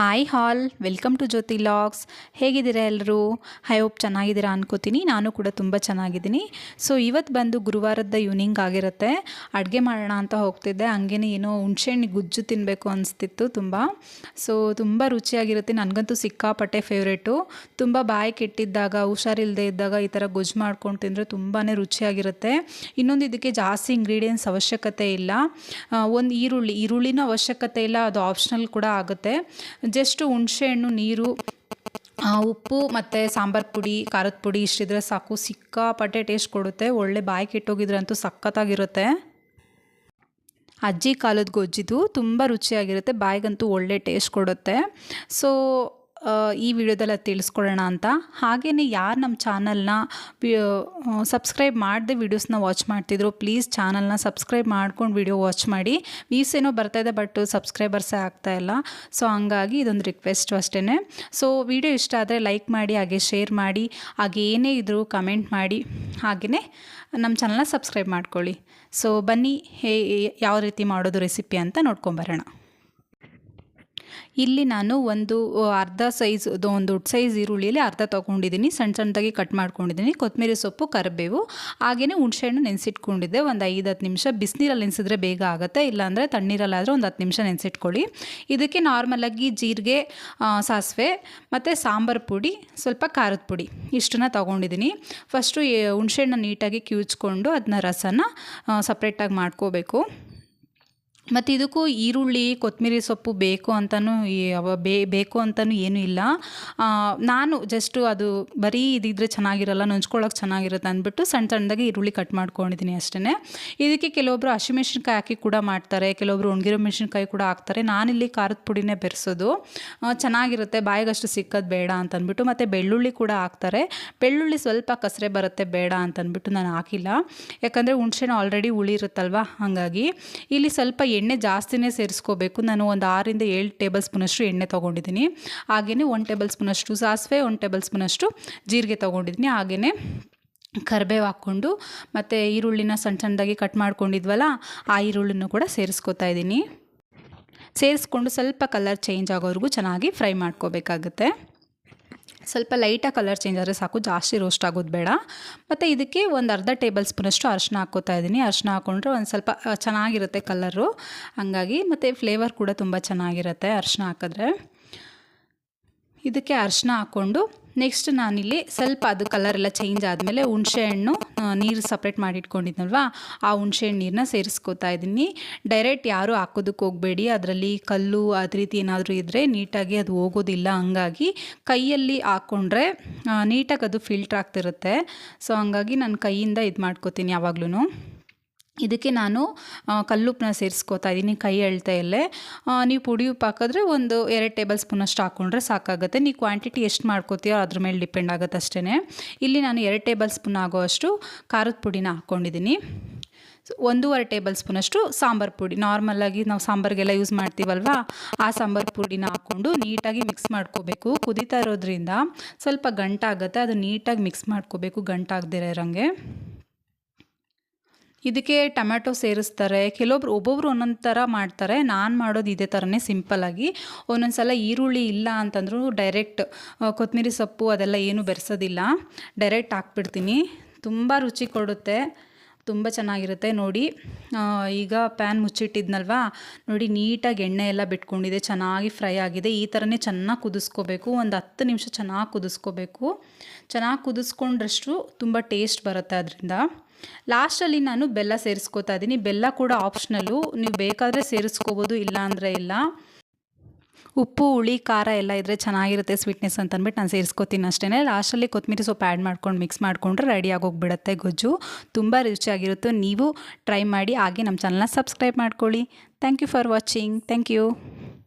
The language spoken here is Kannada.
Hi all welcome to Jyothi logs ಹೇಗಿದ್ದೀರಾ ಎಲ್ಲರೂ ಐ ಹೋಪ್ ಚೆನ್ನಾಗಿದ್ದೀರಾ ಅನ್ಕೋತೀನಿ. ನಾನು ಕೂಡ ತುಂಬ ಚೆನ್ನಾಗಿದ್ದೀನಿ. ಸೊ ಇವತ್ತು ಬಂದು ಗುರುವಾರದ ಈವ್ನಿಂಗ್ ಆಗಿರುತ್ತೆ. ಅಡುಗೆ ಮಾಡೋಣ ಅಂತ ಹೋಗ್ತಿದ್ದೆ. ಹಂಗೇ ಏನೋ ಹುಣ್ಸೆಹಣ್ಣು ಗುಜ್ಜು ತಿನ್ನಬೇಕು ಅನಿಸ್ತಿತ್ತು ತುಂಬ. ಸೊ ತುಂಬ ರುಚಿಯಾಗಿರುತ್ತೆ. ನನಗಂತೂ ಸಿಕ್ಕಾಪಟ್ಟೆ ಫೇವ್ರೇಟು ತುಂಬ ಬಾಯಿ ಕೆಟ್ಟಿದ್ದಾಗ ಹುಷಾರಿಲ್ಲದೆ ಇದ್ದಾಗ ಈ ಥರ ಗೊಜ್ಜು ಮಾಡ್ಕೊಂಡು ತಿಂದರೆ ತುಂಬಾ ರುಚಿಯಾಗಿರುತ್ತೆ. ಇನ್ನೊಂದು ಇದಕ್ಕೆ ಜಾಸ್ತಿ ಇಂಗ್ರೀಡಿಯೆಂಟ್ಸ್ ಅವಶ್ಯಕತೆ ಇಲ್ಲ. ಒಂದು ಈರುಳ್ಳಿ. ಈರುಳ್ಳಿನೂ ಅವಶ್ಯಕತೆ ಇಲ್ಲ. ಅದು ಆಪ್ಷನಲ್ ಕೂಡ ಆಗುತ್ತೆ. ಜಸ್ಟ್ ಹುಣಸೆಹಣ್ಣು ನೀರು ಉಪ್ಪು ಮತ್ತು ಸಾಂಬಾರು ಪುಡಿ, ಖಾರದ ಪುಡಿ ಇಷ್ಟಿದ್ರೆ ಸಾಕು. ಸಿಕ್ಕಾಪಟ್ಟೆ ಟೇಸ್ಟ್ ಕೊಡುತ್ತೆ. ಒಳ್ಳೆ ಬಾಯಿ ಕೆಟ್ಟೋಗಿದ್ರಂತೂ ಸಖತ್ತಾಗಿರುತ್ತೆ. ಅಜ್ಜಿ ಕಾಲದ ಗೊಜ್ಜಿದು ತುಂಬ ರುಚಿಯಾಗಿರುತ್ತೆ. ಬಾಯಿಗಂತೂ ಒಳ್ಳೆ ಟೇಸ್ಟ್ ಕೊಡುತ್ತೆ. ಸೊ ಈ ವಿಡಿಯೋದಲ್ಲಿ ತಿಳಿಸ್ಕೊಳ್ಳೋಣ ಅಂತ. ಹಾಗೆಯೇ ಯಾರು ನಮ್ಮ ಚಾನಲ್ನ ಸಬ್ಸ್ಕ್ರೈಬ್ ಮಾಡದೆ ವೀಡಿಯೋಸ್ನ ವಾಚ್ ಮಾಡ್ತಿದ್ರು, ಪ್ಲೀಸ್ ಚಾನಲ್ನ ಸಬ್ಸ್ಕ್ರೈಬ್ ಮಾಡ್ಕೊಂಡು ವಿಡಿಯೋ ವಾಚ್ ಮಾಡಿ. ವೀಸ್ ಏನೋ ಬರ್ತಾಯಿದೆ ಬಟ್ ಸಬ್ಸ್ಕ್ರೈಬರ್ಸೇ ಇಲ್ಲ. ಸೊ, ಹಂಗಾಗಿ ಇದೊಂದು ರಿಕ್ವೆಸ್ಟು ಅಷ್ಟೇ ಸೊ, ವಿಡಿಯೋ ಇಷ್ಟ ಆದರೆ ಲೈಕ್ ಮಾಡಿ, ಹಾಗೆ ಶೇರ್ ಮಾಡಿ, ಹಾಗೆ ಏನೇ ಇದ್ದರೂ ಕಮೆಂಟ್ ಮಾಡಿ ಹಾಗೆಯೇ ನಮ್ಮ ಚಾನಲ್ನ ಸಬ್ಸ್ಕ್ರೈಬ್ ಮಾಡ್ಕೊಳ್ಳಿ. ಸೊ, ಬನ್ನಿ ಹೇ, ಯಾವ ರೀತಿ ಮಾಡೋದು ರೆಸಿಪಿ ಅಂತ ನೋಡ್ಕೊಂಬರೋಣ. ಇಲ್ಲಿ ನಾನು ಒಂದು ಅರ್ಧ ಸೈಜ್ ಒಂದು ದೊಡ್ಡ ಸೈಜ್ ಈರುಳ್ಳಿಯಲ್ಲಿ ಅರ್ಧ ತೊಗೊಂಡಿದ್ದೀನಿ. ಸಣ್ಣ ಸಣ್ಣದಾಗಿ ಕಟ್ ಮಾಡ್ಕೊಂಡಿದ್ದೀನಿ. ಕೊತ್ತಂಬರಿ ಸೊಪ್ಪು, ಕರಿಬೇವು ಹಾಗೆಯೇ ಹುಣಸೆಹಣ್ಣು ನೆನೆಸಿಟ್ಕೊಂಡಿದ್ದೆ. ಒಂದು ಐದು ಹತ್ತು ನಿಮಿಷ. ಬಿಸಿನೀರಲ್ಲಿ ನೆನೆಸಿದ್ರೆ ಬೇಗ ಆಗುತ್ತೆ. ಇಲ್ಲಾಂದರೆ ತಣ್ಣೀರಲ್ಲಾದರೆ ಒಂದು ಹತ್ತು ನಿಮಿಷ ನೆನೆಸಿಟ್ಕೊಳ್ಳಿ. ಇದಕ್ಕೆ ನಾರ್ಮಲಾಗಿ ಜೀರಿಗೆ ಸಾಸಿವೆ, ಮತ್ತು ಸಾಂಬಾರು ಪುಡಿ, ಸ್ವಲ್ಪ ಖಾರದ ಪುಡಿ ಇಷ್ಟನ್ನ ತೊಗೊಂಡಿದ್ದೀನಿ. ಫಸ್ಟು ಹುಣಸೆಹಣ್ಣು ನೀಟಾಗಿ ಕ್ಯೂಚ್ಕೊಂಡು ಅದನ್ನ ರಸನ ಸಪ್ರೇಟಾಗಿ ಮಾಡ್ಕೋಬೇಕು. ಮತ್ತು ಇದಕ್ಕೂ ಈರುಳ್ಳಿ ಕೊತ್ತಂಬರಿ ಸೊಪ್ಪು ಬೇಕು ಅಂತಲೂ ಬೇಕು ಅಂತಲೂ ಏನೂ ಇಲ್ಲ. ನಾನು ಜಸ್ಟು ಅದು ಬರೀ ಇದಿದ್ರೆ ಚೆನ್ನಾಗಿರಲ್ಲ ನೊಂಚ್ಕೊಳ್ಳೋಕೆ ಚೆನ್ನಾಗಿರುತ್ತೆ ಅಂದ್ಬಿಟ್ಟು ಸಣ್ಣ ಸಣ್ಣದಾಗಿ ಈರುಳ್ಳಿ ಕಟ್ ಮಾಡ್ಕೊಂಡಿದ್ದೀನಿ ಅಷ್ಟೇ ಇದಕ್ಕೆ ಕೆಲವೊಬ್ಬರು ಹಸಿಮೆಣ್ಸಿನ್ಕಾಯಿ ಹಾಕಿ ಕೂಡ ಮಾಡ್ತಾರೆ, ಕೆಲವೊಬ್ರು ಒಣಗಿರೋ ಮೆಣಸಿನ್ಕಾಯಿ ಕೂಡ ಹಾಕ್ತಾರೆ. ನಾನಿಲ್ಲಿ ಖಾರದ ಪುಡಿನೇ ಬೆರೆಸೋದು. ಚೆನ್ನಾಗಿರುತ್ತೆ, ಬಾಯಿಗಷ್ಟು ಸಿಕ್ಕೋದು ಬೇಡ ಅಂತಂದ್ಬಿಟ್ಟು ಮತ್ತು ಬೆಳ್ಳುಳ್ಳಿ ಕೂಡ ಹಾಕ್ತಾರೆ. ಬೆಳ್ಳುಳ್ಳಿ ಸ್ವಲ್ಪ ಕಸರೆ ಬರುತ್ತೆ, ಬೇಡ ಅಂತಂದ್ಬಿಟ್ಟು ನಾನು ಹಾಕಿಲ್ಲ. ಯಾಕಂದರೆ ಹುಣ್ಸೆನ ಆಲ್ರೆಡಿ ಉಳಿರುತ್ತಲ್ವ ಹಾಗಾಗಿ. ಇಲ್ಲಿ ಸ್ವಲ್ಪ ಎಣ್ಣೆ ಜಾಸ್ತಿನೇ ಸೇರಿಸ್ಕೋಬೇಕು. ನಾನು ಒಂದು ಆರಿಂದ ಏಳು ಟೇಬಲ್ ಸ್ಪೂನಷ್ಟು ಎಣ್ಣೆ ತೊಗೊಂಡಿದ್ದೀನಿ. ಹಾಗೆಯೇ ಒಂದು ಟೇಬಲ್ ಸ್ಪೂನಷ್ಟು ಸಾಸಿವೆ, ಒಂದು ಟೇಬಲ್ ಸ್ಪೂನಷ್ಟು ಜೀರಿಗೆ ತೊಗೊಂಡಿದ್ದೀನಿ. ಹಾಗೆಯೇ ಕರಿಬೇವು ಹಾಕ್ಕೊಂಡು ಮತ್ತು ಈರುಳ್ಳಿನ ಸಣ್ಣ ಸಣ್ಣದಾಗಿ ಕಟ್ ಮಾಡ್ಕೊಂಡಿದ್ವಲ್ಲ, ಆ ಈರುಳ್ಳಿನೂ ಕೂಡ ಸೇರಿಸ್ಕೊತಾ ಇದ್ದೀನಿ. ಸೇರಿಸ್ಕೊಂಡು ಸ್ವಲ್ಪ ಕಲರ್ ಚೇಂಜ್ ಆಗೋವರೆಗೂ ಚೆನ್ನಾಗಿ ಫ್ರೈ ಮಾಡ್ಕೋಬೇಕಾಗುತ್ತೆ. ಸ್ವಲ್ಪ ಲೈಟಾಗಿ ಕಲರ್ ಚೇಂಜ್ ಆದರೆ ಸಾಕು, ಜಾಸ್ತಿ ರೋಸ್ಟ್ ಆಗೋದು ಬೇಡ. ಮತ್ತು ಇದಕ್ಕೆ ಒಂದು ಅರ್ಧ ಟೇಬಲ್ ಸ್ಪೂನಷ್ಟು ಅರ್ಶಿನ ಹಾಕ್ಕೋತಾ ಇದ್ದೀನಿ ಅರಶಿನ ಹಾಕ್ಕೊಂಡ್ರೆ ಒಂದು ಸ್ವಲ್ಪ ಚೆನ್ನಾಗಿರುತ್ತೆ ಕಲರು ಹಂಗಾಗಿ ಮತ್ತು ಫ್ಲೇವರ್ ಕೂಡ ತುಂಬ ಚೆನ್ನಾಗಿರುತ್ತೆ ಅರಿಶಿನ ಹಾಕಿದ್ರೆ. ಇದಕ್ಕೆ ಅರಶಿನ ಹಾಕ್ಕೊಂಡು ನೆಕ್ಸ್ಟ್ ನಾನಿಲ್ಲಿ ಸ್ವಲ್ಪ ಅದು ಕಲರ್ ಎಲ್ಲ ಚೇಂಜ್ ಆದಮೇಲೆ ಹುಣಸೆಹಣ್ಣು ನೀರು ಸಪ್ರೇಟ್ ಮಾಡಿ ಇಟ್ಕೊಂಡಿದ್ನಲ್ವಾ ಆ ಹುಣಸೆಹಣ್ಣು ನೀರನ್ನ ಸೇರಿಸ್ಕೊತಾ ಇದ್ದೀನಿ. ಡೈರೆಕ್ಟ್ ಯಾರೂ ಹಾಕೋದಕ್ಕೆ ಹೋಗಬೇಡಿ. ಅದರಲ್ಲಿ ಕಲ್ಲು ಅದ ರೀತಿ ಏನಾದರೂ ಇದ್ದರೆ ನೀಟಾಗಿ ಅದು ಹೋಗೋದಿಲ್ಲ ಹಂಗಾಗಿ ಕೈಯಲ್ಲಿ ಹಾಕ್ಕೊಂಡ್ರೆ ನೀಟಾಗಿ ಅದು ಫಿಲ್ಟ್ರ್ ಆಗ್ತಿರುತ್ತೆ. ಸೊ ಹಂಗಾಗಿ ನಾನು ಕೈಯಿಂದ ಇದು ಮಾಡ್ಕೋತೀನಿ ಯಾವಾಗ್ಲೂ ಇದಕ್ಕೆ ನಾನು ಕಲ್ಲುಪ್ಪನ್ನ ಸೇರಿಸ್ಕೋತಾ ಇದ್ದೀನಿ ಕೈ ಎಳ್ತೆಯಲ್ಲೇ ನೀವು ಪುಡಿ ಉಪ್ಪು ಹಾಕಿದ್ರೆ ಒಂದು ಎರಡು ಟೇಬಲ್ ಸ್ಪೂನ್ ಅಷ್ಟು ಹಾಕ್ಕೊಂಡ್ರೆ ಸಾಕಾಗುತ್ತೆ. ನೀವು ಕ್ವಾಂಟಿಟಿ ಎಷ್ಟು ಮಾಡ್ಕೋತೀಯೋ ಅದ್ರ ಮೇಲೆ ಡಿಪೆಂಡ್ ಆಗುತ್ತೆ ಅಷ್ಟೇ ಇಲ್ಲಿ ನಾನು ಎರಡು ಟೇಬಲ್ ಸ್ಪೂನ್ ಆಗೋವಷ್ಟು ಖಾರದ ಪುಡಿನ ಹಾಕ್ಕೊಂಡಿದ್ದೀನಿ ಒಂದೂವರೆ ಟೇಬಲ್ ಸ್ಪೂನಷ್ಟು ಸಾಂಬಾರು ಪುಡಿ. ನಾರ್ಮಲಾಗಿ ನಾವು ಸಾಂಬಾರಿಗೆಲ್ಲ ಯೂಸ್ ಮಾಡ್ತೀವಲ್ವಾ, ಆ ಸಾಂಬಾರು ಪುಡಿನ ಹಾಕ್ಕೊಂಡು ನೀಟಾಗಿ ಮಿಕ್ಸ್ ಮಾಡ್ಕೋಬೇಕು. ಕುದೀತಾ ಇರೋದ್ರಿಂದ ಸ್ವಲ್ಪ ಗಂಟಾಗುತ್ತೆ, ಅದು ನೀಟಾಗಿ ಮಿಕ್ಸ್ ಮಾಡ್ಕೋಬೇಕು, ಗಂಟಾಗದಿರೋ ಇರೋಂಗೆ ಇದಕ್ಕೆ ಟೊಮ್ಯಾಟೊ ಸೇರಿಸ್ತಾರೆ. ಕೆಲವೊಬ್ರು ಒಬ್ಬೊಬ್ರು ಒಂದೊಂದು ಥರ ಮಾಡ್ತಾರೆ. ನಾನು ಮಾಡೋದು ಇದೇ ಥರನೇ ಸಿಂಪಲ್ಲಾಗಿ ಒಂದೊಂದು ಸಲ ಈರುಳ್ಳಿ ಇಲ್ಲ ಅಂತಂದರೂ ಡೈರೆಕ್ಟ್ ಕೊತ್ತಂಬರಿ ಸೊಪ್ಪು ಅದೆಲ್ಲ ಏನು ಬೆರೆಸೋದಿಲ್ಲ. ಡೈರೆಕ್ಟ್ ಹಾಕ್ಬಿಡ್ತೀನಿ. ತುಂಬ ರುಚಿ ಕೊಡುತ್ತೆ. ತುಂಬ ಚೆನ್ನಾಗಿರುತ್ತೆ ನೋಡಿ. ಈಗ ಪ್ಯಾನ್ ಮುಚ್ಚಿಟ್ಟಿದ್ನಲ್ವಾ? ನೋಡಿ, ನೀಟಾಗಿ ಎಣ್ಣೆ ಎಲ್ಲ ಬಿಟ್ಕೊಂಡಿದೆ. ಚೆನ್ನಾಗಿ ಫ್ರೈ ಆಗಿದೆ. ಈ ಥರನೇ ಚೆನ್ನಾಗಿ ಕುದಿಸ್ಕೋಬೇಕು. ಒಂದು ಹತ್ತು ನಿಮಿಷ ಚೆನ್ನಾಗಿ ಕುದಿಸ್ಕೋಬೇಕು. ಚೆನ್ನಾಗಿ ಕುದಿಸ್ಕೊಂಡ್ರಷ್ಟು ತುಂಬ ಟೇಸ್ಟ್ ಬರುತ್ತೆ ಅದರಿಂದ. ಲಾಸ್ಟಲ್ಲಿ ನಾನು ಬೆಲ್ಲ ಸೇರಿಸ್ಕೋತಾ ಇದ್ದೀನಿ. ಬೆಲ್ಲ ಕೂಡ ಆಪ್ಷನಲ್ಲು ನೀವು ಬೇಕಾದರೆ ಸೇರಿಸ್ಕೋಬೋದು ಇಲ್ಲ ಅಂದರೆ ಇಲ್ಲ. ಉಪ್ಪು, ಹುಳಿ, ಖಾರ ಎಲ್ಲ ಇದ್ದರೆ ಚೆನ್ನಾಗಿರುತ್ತೆ ಸ್ವೀಟ್ನೆಸ್ ಅಂತ ಅಂದ್ಬಿಟ್ಟು ನಾನು ಸೇರಿಸ್ಕೊತೀನಿ ಅಷ್ಟೇ ಲಾಸ್ಟಲ್ಲಿ ಕೊತ್ತಂಬರಿ ಸೊಪ್ಪು ಆ್ಯಡ್ ಮಾಡ್ಕೊಂಡು ಮಿಕ್ಸ್ ಮಾಡಿಕೊಂಡ್ರೆ ರೆಡಿ ಆಗೋಗ್ಬಿಡುತ್ತೆ ಗೊಜ್ಜು. ತುಂಬ ರುಚಿಯಾಗಿರುತ್ತೆ. ನೀವು ಟ್ರೈ ಮಾಡಿ ಹಾಗೆ ನಮ್ಮ ಚಾನಲ್ನ ಸಬ್ಸ್ಕ್ರೈಬ್ ಮಾಡ್ಕೊಳ್ಳಿ. Thank you for watching thank you